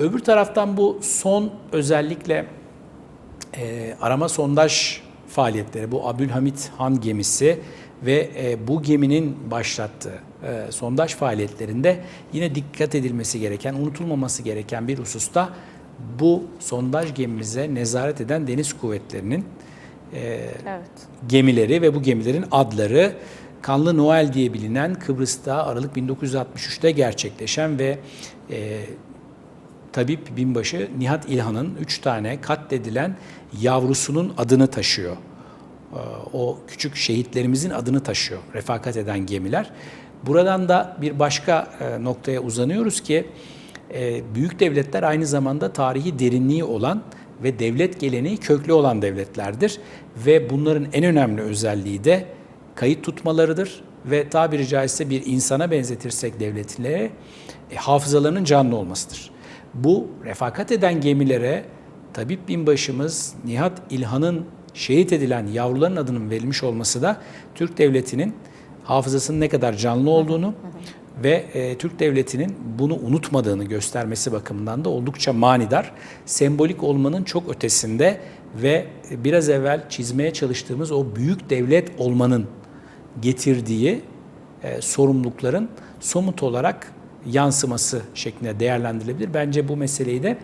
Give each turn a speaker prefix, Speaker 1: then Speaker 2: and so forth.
Speaker 1: Öbür taraftan bu son özellikle e, arama sondaj faaliyetleri, bu Abdülhamit Han gemisi ve e, bu geminin başlattığı e, sondaj faaliyetlerinde yine dikkat edilmesi gereken, unutulmaması gereken bir hususta bu sondaj gemimize nezaret eden deniz kuvvetlerinin e,
Speaker 2: Evet.
Speaker 1: gemileri ve bu gemilerin adları Kanlı Noel diye bilinen Kıbrıs'ta Aralık 1963'te gerçekleşen ve e, Tabip Binbaşı Nihat İlhan'ın üç tane katledilen yavrusunun adını taşıyor. Ee, O küçük şehitlerimizin adını taşıyor refakat eden gemiler. Buradan da bir başka e, noktaya uzanıyoruz ki e, büyük devletler aynı zamanda tarihi derinliği olan ve devlet geleneği köklü olan devletlerdir. Ve bunların en önemli özelliği de kayıt tutmalarıdır ve tabiri caizse bir insana benzetirsek devletleri e, hafızalarının canlı olmasıdır. Bu refakat eden gemilere tabip binbaşımız Nihat İlhan'ın şehit edilen yavruların adının verilmiş olması da Türk devletinin hafızasının ne kadar canlı olduğunu ve e, Türk devletinin bunu unutmadığını göstermesi bakımından da oldukça manidar. Sembolik olmanın çok ötesinde ve biraz evvel çizmeye çalıştığımız o büyük devlet olmanın getirdiği e, sorumlulukların somut olarak yansıması şeklinde değerlendirilebilir. Bence bu meseleyi de